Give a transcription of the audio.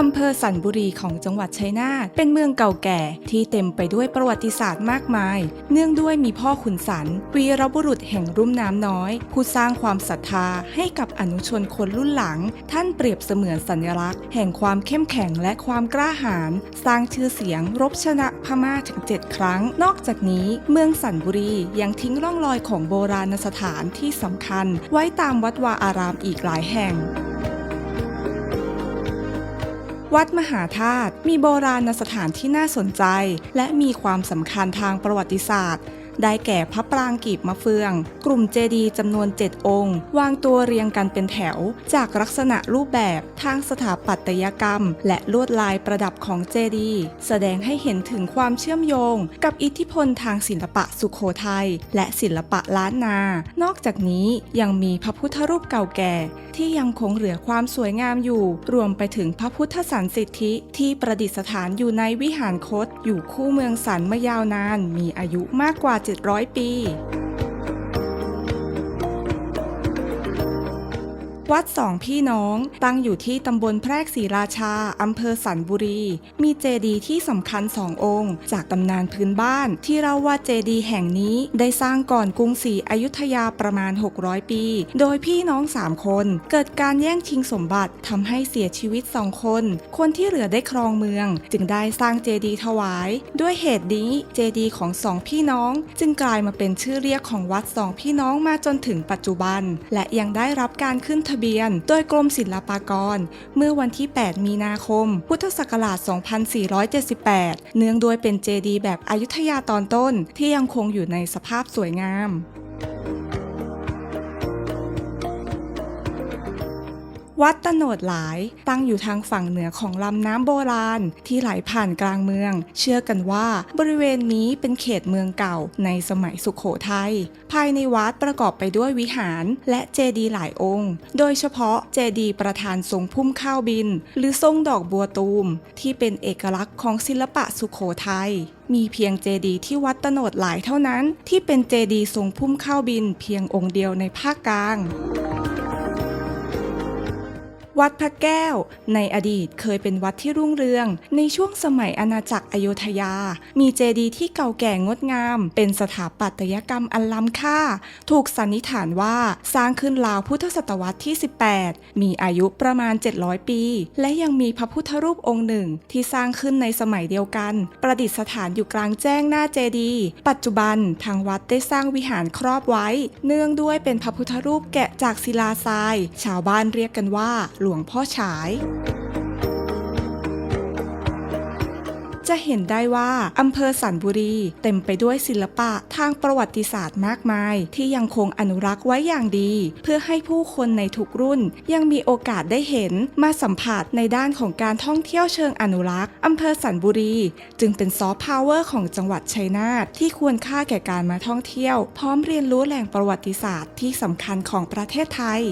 อำเภอสันบุรีของจังหวัดชัยนาทเป็นเมืองเก่าแก่ที่เต็มไปด้วยประวัติศาสตร์มากมาย เนื่องด้วยมีพ่อขุนสันวีรบุรุษแห่งรุ่มน้ำน้อย ผู้สร้างความศรัทธาให้กับอนุชนคนรุ่นหลัง ท่านเปรียบเสมือนสัญลักษณ์ แห่งความเข้มแข็งและความกล้าหาญสร้างชื่อเสียงรบชนะพม่าถึง 7 ครั้ง นอกจากนี้เมืองสันบุรียังทิ้งร่องรอยของโบราณสถานที่สำคัญ ไว้ตามวัดวาอารามอีกหลายแห่ง วัดมหาธาตุมีโบราณสถานที่น่าสนใจ และมีความสำคัญทางประวัติศาสตร์ ได้แก่พระปรางกีบมะเฟือง กลุ่มเจดีย์จำนวน 7 องค์ วางตัวเรียงกันเป็นแถว จากลักษณะรูปแบบทางสถาปัตยกรรม และลวดลายประดับของเจดีย์แสดงให้เห็นถึงความเชื่อมโยง กับอิทธิพลทางศิลปะสุขโขทัยและศิลปะล้านนา นอกจากนี้ยังมีพระพุทธรูปเก่าแก่ ที่ยังคงเหลือความสวยงามอยู่ รวมไปถึงพระพุทธสันสิทธิที่ประดิษฐานอยู่ในวิหารคต อยู่คู่เมืองสันมายาวนาน มีอายุมากกว่า 700 ปี วัดสองพี่น้องตั้งอยู่ที่ตำบลแพรกศรีราชา อำเภอสันบุรี มีเจดีย์ที่สำคัญสององค์ จากตำนานพื้นบ้าน ที่เล่าว่าเจดีย์แห่งนี้ได้สร้างก่อนกรุงศรีอยุธยาประมาณ 600 ปี โดยพี่น้อง3คน เกิดการแย่งชิงสมบัติทำให้เสียชีวิตสองคน คนที่เหลือได้ครองเมือง จึงได้สร้างเจดีย์ถวาย ด้วยเหตุนี้เจดีย์ของสองพี่น้อง จึงกลายมาเป็นชื่อเรียกของวัดสองพี่น้องมาจนถึงปัจจุบัน และยังได้รับการขึ้นทะเบียน โดยกรมศิลปากร เมื่อวันที่ 8 มีนาคม พุทธศักราช 2478 เนื่องด้วยเป็นเจดีย์แบบอายุทยาตอนต้นที่ยังคงอยู่ในสภาพสวยงาม วัดตโนดหลายตั้งอยู่ทางฝั่งเหนือของลำน้ำโบราณ ที่ไหลผ่านกลางเมือง เชื่อกันว่าบริเวณนี้เป็นเขตเมืองเก่าในสมัยสุขโขทัยภายในวัดประกอบไปด้วยวิหาร และเจดีย์หลายองค์ โดยเฉพาะเจดีย์ประธานทรงพุ่มข้าวบิน หรือทรงดอกบัวตูม ที่เป็นเอกลักษณ์ของศิลปะสุขโขทัยมีเพียงเจดีย์ที่วัดตโนดหลายเท่านั้น ที่เป็นเจดีย์ทรงพุ่มข้าวบินเพียงองค์เดียวในภาคกลาง วัดพระแก้ว ในอดีตเคยเป็นวัดที่รุ่งเรือง ในช่วงสมัยอาณาจักรอโยธยา มีเจดีย์ที่เก่าแก่งดงาม เป็นสถาปัตยกรรมอันล้ำค่า ถูกสันนิษฐานว่าสร้างขึ้นราวพุทธศตวรรษที่ 18 มีอายุประมาณ 700 ปี และยังมีพระพุทธรูปองค์หนึ่งที่สร้างขึ้นในสมัยเดียวกัน ประดิษฐานอยู่กลางแจ้งหน้าเจดีย์ปัจจุบันทางวัดได้สร้างวิหารครอบไว้ เนื่องด้วยเป็นพระพุทธรูปแกะจากศิลาทราย ชาวบ้านเรียกกันว่าหลวงพ่อฉาย จะเห็นได้ว่าอำเภอสันบุรีเต็มไปด้วยศิลปะทางประวัติศาสตร์มากมาย ที่ยังคงอนุรักษ์ไว้อย่างดี เพื่อให้ผู้คนในทุกรุ่น ยังมีโอกาสได้เห็นมาสัมผัสในด้านของการท่องเที่ยวเชิงอนุรักษ์อำเภอสันบุรี จึงเป็นซอฟต์พาวเวอร์ของจังหวัดชัยนาทที่ควรค่าแก่การมาท่องเที่ยว พร้อมเรียนรู้แหล่งประวัติศาสตร์ที่สำคัญของประเทศไทย